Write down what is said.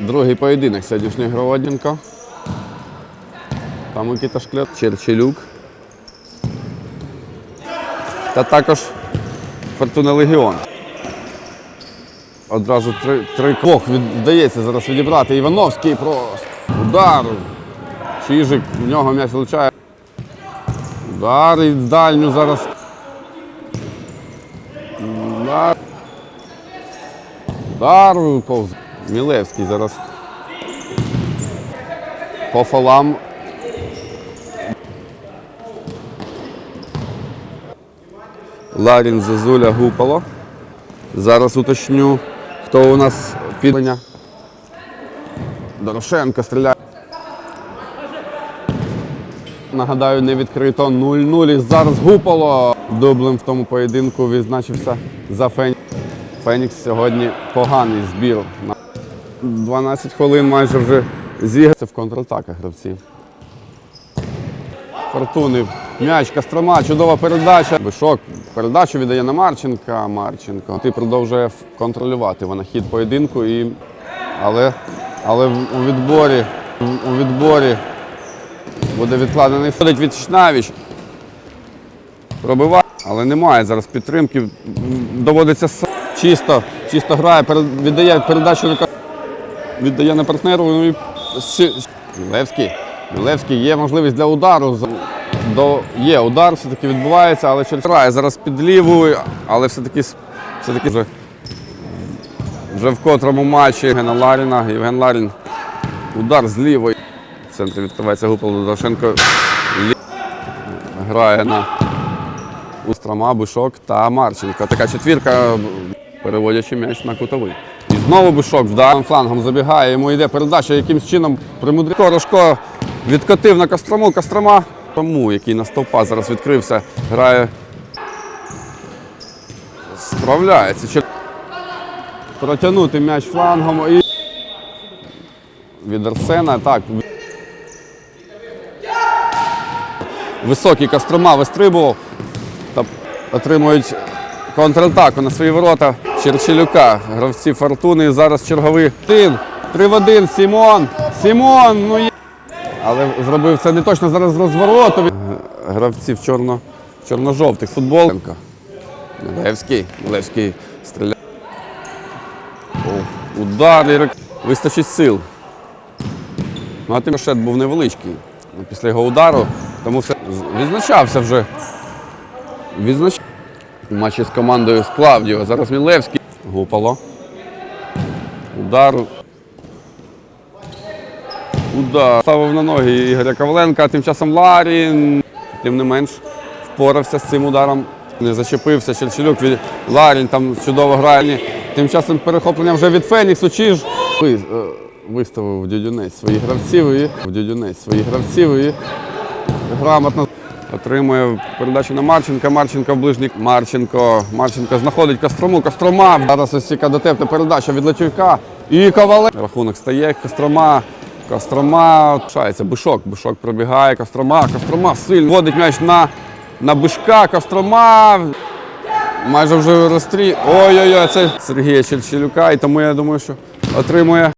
Другий поєдинок сьогоднішнього Гроводненко. Там Микита Шклет, Черчелюк. Та також Фортуна Легіон. Одразу три, три Ох, від, вдається зараз відібрати. Івановський просто. Удар. Чижик, в нього м'яч влучає. Удар і дальню зараз. Удар. Удар повз. Мілевський зараз. По фалам. Ларін, Зазуля, Гупало. Зараз уточню, хто у нас підлення. Дорошенко стріляє. Нагадаю, не відкрито 0-0. І зараз Гупало. Дублем в тому поєдинку відзначився за Фенікс. Фенікс сьогодні поганий збір. На 12 хвилин майже вже зіграв. Це в контратаках гравці. Фортуни. М'яч, Кострома, чудова передача. Бишок передачу віддає на Марченка. Марченко. Ти продовжує контролювати вона хід поєдинку. І... Але, але у відборі, у відборі буде відкладений ходить від Шнавіч. Пробиває, але немає зараз підтримки. Доводиться чисто, чисто грає, віддає передачу на віддає на партнеру. Ну і Мілевський. Мілевський є можливість для удару. До, є удар, все-таки відбувається, але через грає зараз під лівою, але все-таки все-таки вже, вже в котрому матчі Євгена Ларіна. Євген Ларін. Удар з лівої. В центрі відкривається Гупал Дорошенко. Лі- Грає на Устрома, Бишок та Марченко. Така четвірка, переводячи м'яч на кутовий. Знову Бишок вдаром флангом забігає, йому йде передача, якимсь чином примудрив. Корошко відкотив на Кострому. Кострома, тому, який на стовпа зараз відкрився, грає. Справляється. Протягнути м'яч флангом і від Арсена. Так, високий Кострома вистрибував та отримують контратаку на свої ворота Черчелюка. Гравці фортуни. Зараз черговий один. Три в один. Сімон. Сімон. Ну є. Але зробив це не точно зараз розвороту. Г- Гравці в чорно, чорно-жовтих футбол. Милевський. Милевський стріляє. О, Удар. Вистачить сил. Ну, а Тимошет був невеличкий після його удару, тому все відзначався вже. Відзнач... в матчі з командою Склавдіо. Зараз Мілевський. Гупало. Удар. Удар. Ставив на ноги Ігоря Коваленка, тим часом Ларін. Тим не менш впорався з цим ударом. Не зачепився Черчелюк. Від... Ларін там чудово грає. Тим часом перехоплення вже від Феніксу. Чи ж Ви- е, виставив Дюдюнець своїх гравців і Дюдюнець своїх гравців і грамотно отримує передачу на Марченка. Марченко в ближній. Марченко. Марченко знаходить Кострому. Кострома. Зараз ось яка дотепна передача від Летюка. І Ковале. Рахунок стає. Кострома. Кострома. Шається. Бишок. Бишок пробігає. Кострома. Кострома сильно. Вводить м'яч на, на Бишка. Кострома. Майже вже розстрій. Ой-ой-ой, це Сергія Черчелюка. І тому я думаю, що отримує